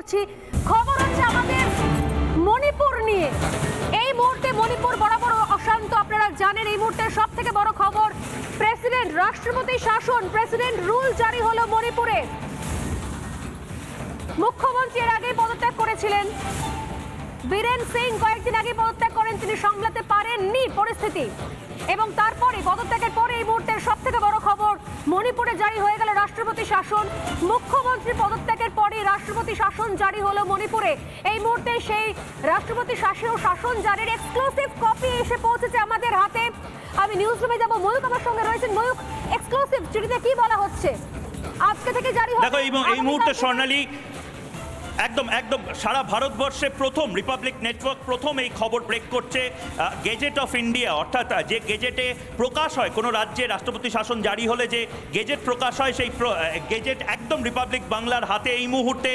করছি খবর হচ্ছে আমাদের মণিপুর নিয়ে। এই মুহূর্তে মণিপুর বরাবর অশান্ত, আপনারা জানেন এই মুহূর্তে সব থেকে বড় খবর, প্রেসিডেন্ট, রাষ্ট্রপতি শাসন, প্রেসিডেন্ট রুল জারি হলো মণিপুরে। মুখ্যমন্ত্রী এর আগেই পদত্যাগ করেছিলেন। বীরেন সিং কয়েকদিন আগে পদত্যাগ করেন, তিনি সামলাতে পারেননি পরিস্থিতি। এবং তারপরে পদত্যাগের পরে এই মুহূর্তে সব থেকে বড় খবর, মণিপুরে জারি হয়ে গেল রাষ্ট্রপতি শাসন মুখ্যমন্ত্রী পদত্যাগের পরে রাষ্ট্রপতি শাসন জারি হলো মণিপুরে। এই মুহূর্তে সেই রাষ্ট্রপতি শাসন শাসন জারির এক্সক্লুসিভ কপি এসে পৌঁছেছে আমাদের হাতে। আমি নিউজ রুমে যাব। ময়ূক আমার সঙ্গে রয়েছেন। ময়ূক এক্সক্লুসিভ চিঠিতে কি বলা হচ্ছে? আজকে থেকে জারি হবে দেখো এই এই মুহূর্তে স্বর্ণালী একদম একদম, সারা ভারতবর্ষে প্রথম রিপাবলিক নেটওয়ার্ক প্রথম এই খবর ব্রেক করছে গেজেট অফ ইন্ডিয়া অর্থাৎ যে গেজেটে প্রকাশ হয়, কোনো রাজ্যে রাষ্ট্রপতি শাসন জারি হলে যে গেজেট প্রকাশ হয়, সেই গেজেট একদম রিপাবলিক বাংলার হাতে এই মুহূর্তে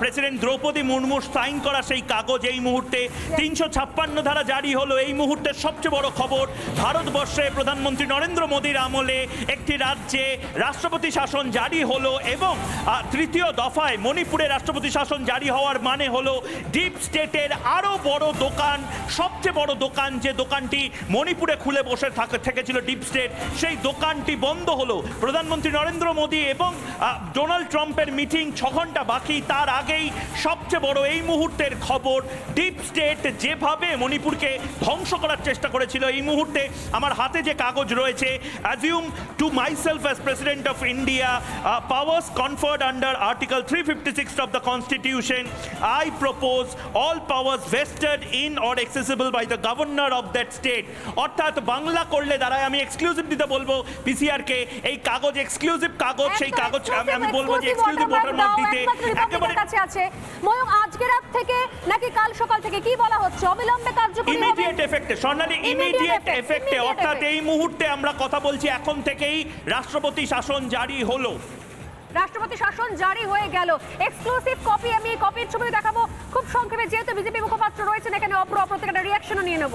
প্রেসিডেন্ট দ্রৌপদী মুর্মুর সাইন করা সেই কাগজ এই মুহূর্তে, তিনশো ছাপ্পান্ন ধারা জারি হলো, এই মুহূর্তের সবচেয়ে বড় খবর, ভারতবর্ষে প্রধানমন্ত্রী নরেন্দ্র মোদীর আমলে একটি রাজ্যে রাষ্ট্রপতি শাসন জারি হলো এবং তৃতীয় দফায় মণিপুরে রাষ্ট্রপতি শাসন জারি হওয়ার মানে হলো ডিপ স্টেটের আরও বড় দোকান, সবচেয়ে বড় দোকান যে দোকানটি মণিপুরে খুলে বসে থাকা থেকেছিল ডিপ স্টেট সেই দোকানটি বন্ধ হলো। প্রধানমন্ত্রী নরেন্দ্র মোদী এবং ডোনাল্ড ট্রাম্পের মিটিং ছ ঘণ্টা বাকি। তার আগেই সবচেয়ে বড় এই মুহূর্তের খবর ডিপ স্টেট যেভাবে মণিপুরকে ধ্বংস করার চেষ্টা করেছিল, এই মুহূর্তে আমার হাতে যে কাগজ রয়েছে assume to myself as president of India powers conferred under article three fifty six of the constitution I propose all powers vested in or accessible by the governor of that state অর্থাৎ বাংলা করলে দাঁড়ায় আমি exclusive দিতে বলব PCR কে এই কাগজ exclusive কাগজ সেই কাগজ আমি বলব যে এক্সক্লুসিভ মার্ক দাও, দিতে। একেবারে কাছে আছে। ময়ূক আজকে রাত থেকে নাকি কাল সকাল থেকে কি বলা হচ্ছে? অবিলম্বে কার্যকরী ইমিডিয়েট এফেক্টে Immediate ইমিডিয়েট effect, এফেক্টে অর্থাৎ. এই মুহূর্তে আমরা কথা বলছি এখন থেকেই রাষ্ট্রপতি শাসন জারি হলো। রাষ্ট্রপতি শাসন জারি হয়ে গেল। এক্সক্লুসিভ কপি আমি এই কপির ছবি দেখাবো। খুব সংক্ষেপে, যেহেতু বিজেপি মুখপাত্র রয়েছেন, এখানে অপ্র অপ্রত্যেকটা রিয়াকশনও নিয়ে নেব।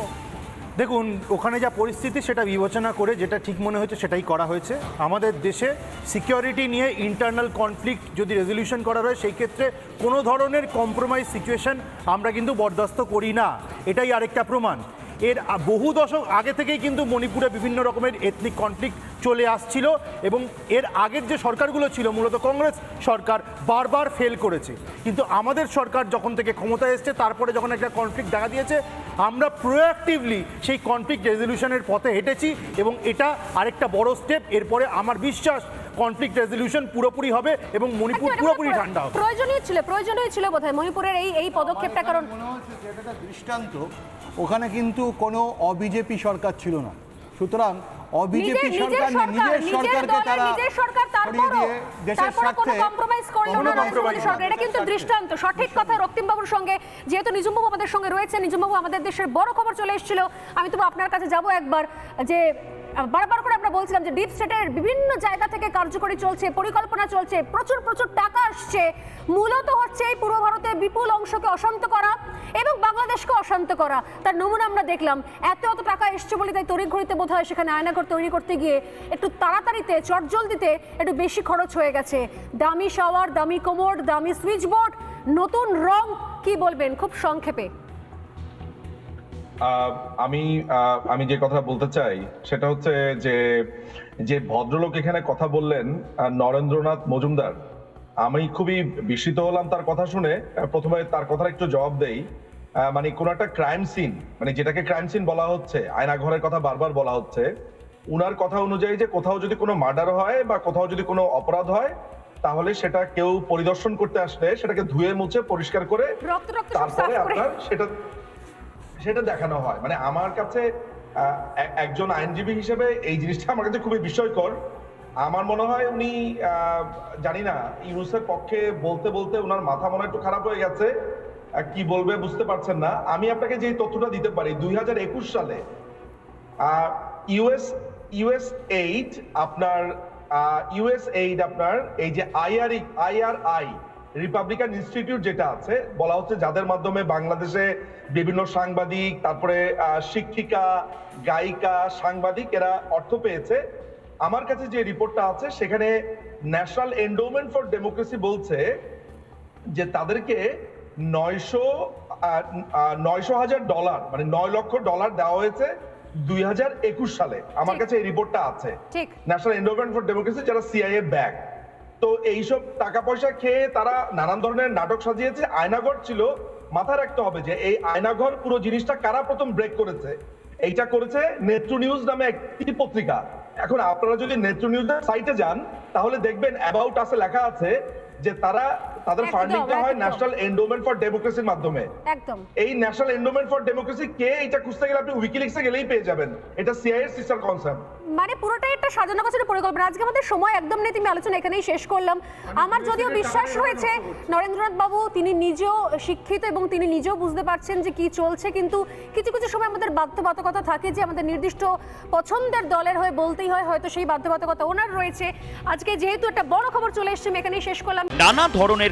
দেখুন, ওখানে যা পরিস্থিতি, সেটা বিবেচনা করে যেটা ঠিক মনে হয়েছে, সেটাই করা হয়েছে। আমাদের দেশে সিকিউরিটি নিয়ে ইন্টারনাল কনফ্লিক্ট যদি রেজলিউশন করা হয়, সেই ক্ষেত্রে কোনো ধরনের কম্প্রোমাইজ সিচুয়েশন আমরা কিন্তু বরদাস্ত করি না। এটাই আরেকটা প্রমাণ। এর বহু দশক আগে থেকেই কিন্তু মণিপুরে বিভিন্ন রকমের এথনিক কনফ্লিক্ট চলে আসছিল এবং এর আগের যে সরকারগুলো ছিল, মূলত কংগ্রেস সরকার বারবার ফেল করেছে। কিন্তু আমাদের সরকার যখন থেকে ক্ষমতায় এসছে, তারপরে যখন একটা কনফ্লিক্ট দেখা দিয়েছে, আমরা প্রোঅ্যাক্টিভলি সেই কনফ্লিক্ট রেজলিউশনের পথে হেঁটেছি এবং এটা আরেকটা বড় স্টেপ এরপরে আমার বিশ্বাস কনফ্লিক্ট রেজলিউশন পুরোপুরি হবে এবং মণিপুর পুরোপুরি ঠান্ডা হবে। প্রয়োজনীয় ছিল প্রয়োজনীয় ছিল বোধহয় মণিপুরের এই এই পদক্ষেপটা কারণ মনে হচ্ছে যে এটা দৃষ্টান্ত ওখানে কিন্তু কোনো অবিজেপি সরকার ছিল না। সুতরাং অবিজেপি সরকার নিজের সরকার, নিজের সরকারকে তারা নিজের সরকার তারপরও দিয়ে দেশের তারপরে কোনো স্বার্থে কম্প্রোমাইজ করল না। সরকার। এটা কিন্তু দৃষ্টান্ত। সঠিক কথা রক্তিমবাবুর সঙ্গে যেহেতু নিজুমবাবু আমাদের সঙ্গে রয়েছে নিজুমবাবু আমাদের দেশের বড় খবর চলে এসেছিল। আমি তো আপনার কাছে যাব একবার যে বারবার করে আমরা বলছিলাম যে ডিপ স্টেটের বিভিন্ন জায়গা থেকে কার্যকরী চলছে, পরিকল্পনা চলছে, প্রচুর প্রচুর টাকা আসছে। মূলত হচ্ছে এই পূর্ব ভারতের বিপুল অংশকে অশান্ত করা এবং বাংলাদেশকে অশান্ত করা। তার নমুনা আমরা দেখলাম। এত এত টাকা এসছে বলে তাই তড়িঘড়িতে বোধ হয় সেখানে আয়নাঘর তৈরি করতে গিয়ে একটু তাড়াতাড়িতে, চটজলদিতে একটু বেশি খরচ হয়ে গেছে। দামি শাওয়ার দামি কোমর দামি সুইচ বোর্ড নতুন রং, কি বলবেন? খুব সংক্ষেপে। আমি আমি যে কথা বলতে চাই সেটা হচ্ছে যে যে ভদ্রলোক এখানে কথা বললেন নরেন্দ্রনাথ মজুমদার আমি খুবই বিস্মিত হলাম তার কথা শুনে। প্রথমে তার কথার একটু জবাব দেই। মানে কোন একটা ক্রাইম সিন মানে যেটাকে ক্রাইম সিন বলা হচ্ছে আয়না ঘরের কথা বারবার বলা হচ্ছে উনার কথা অনুযায়ী যে কোথাও যদি কোনো মার্ডার হয় বা কোথাও যদি কোনো অপরাধ হয় তাহলে সেটা কেউ পরিদর্শন করতে আসলে সেটাকে ধুয়ে মুছে পরিষ্কার করে তারপরে আপনার সেটা সেটা দেখানো হয়। মানে আমার কাছে একজন আইনজীবী হিসেবে এই জিনিসটা আমার কাছে খুবই বিস্ময়কর। আমার মনে হয় উনি জানি না, ইউনুসের পক্ষে বলতে বলতে ওনার মাথা মনে একটু খারাপ হয়ে গেছে। কি বলবে বুঝতে পারছেন না। আমি আপনাকে যে তথ্যটা দিতে পারি, দুই হাজার একুশ সালে ইউএস ইউএস এইড আপনার ইউএস এইড আপনার, এই যে আইআরই, আইআরআই রিপাবলিকান ইনস্টিটিউট যেটা আছে বলা হচ্ছে যাদের মাধ্যমে বাংলাদেশে বিভিন্ন সাংবাদিক তারপরে শিক্ষিকা গায়িকা সাংবাদিক এরা অর্থ পেয়েছে। আমার কাছে যে রিপোর্টটা আছে সেখানে ন্যাশনাল এন্ডোমেন্ট ফর ডেমোক্রেসি বলছে যে তাদেরকে নয়শো নয়শো হাজার ডলার মানে নয় লক্ষ ডলার দেওয়া হয়েছে দুই হাজার একুশ সালে। আমার কাছে এই রিপোর্টটা আছে। ন্যাশনাল এন্ডোমেন্ট ফর ডেমোক্রেসি যারা সিআইএ ব্যাক। তো এইসব টাকা পয়সা খেয়ে তারা নানান ধরনের নাটক সাজিয়েছে। আয়নাঘর ছিল, মাথায় রাখতে হবে যে এই আয়নাঘর পুরো জিনিসটা কারা প্রথম ব্রেক করেছে? এইটা করেছে নেত্র নিউজ নামে একটি পত্রিকা। এখন আপনারা যদি নেত্র নিউজের সাইটে যান, তাহলে দেখবেন অ্যাবাউট আছে, লেখা আছে যে তারা তাদের ফান্ডিংটা হয় ন্যাশনাল এন্ডোমেন্ট ফর ডেমোক্রেসির মাধ্যমে। একদম। এই ন্যাশনাল এন্ডোমেন্ট ফর ডেমোক্রেসি কে এটা খুঁজতে গেলে আপনি উইকিলিক্সে গেলেই পেয়ে যাবেন। এটা সিআইএর সিস্টার কনসার্ন মানে পুরোটাই একটা সাজানো গোছানো পরিকল্পনা। আজকে আমাদের সময় একদম নেই তুমি আলোচনা এখানেই শেষ করলাম। আমার যদিও বিশ্বাস রয়েছে নরেন্দ্রনাথ বাবু তিনি নিজেও শিক্ষিত এবং তিনি নিজেও বুঝতে পারছেন যে কি চলছে কিন্তু কিছু কিছু সময় আমাদের বাধ্যবাধকতা থাকে যে আমাদের নির্দিষ্ট পছন্দের দলের হয়ে বলতেই হয় হয়তো সেই বাধ্যবাধকতা ওনার রয়েছে। আজকে যেহেতু একটা বড় খবর চলে এসছে আমি এখানেই শেষ করলাম। নানা ধরনের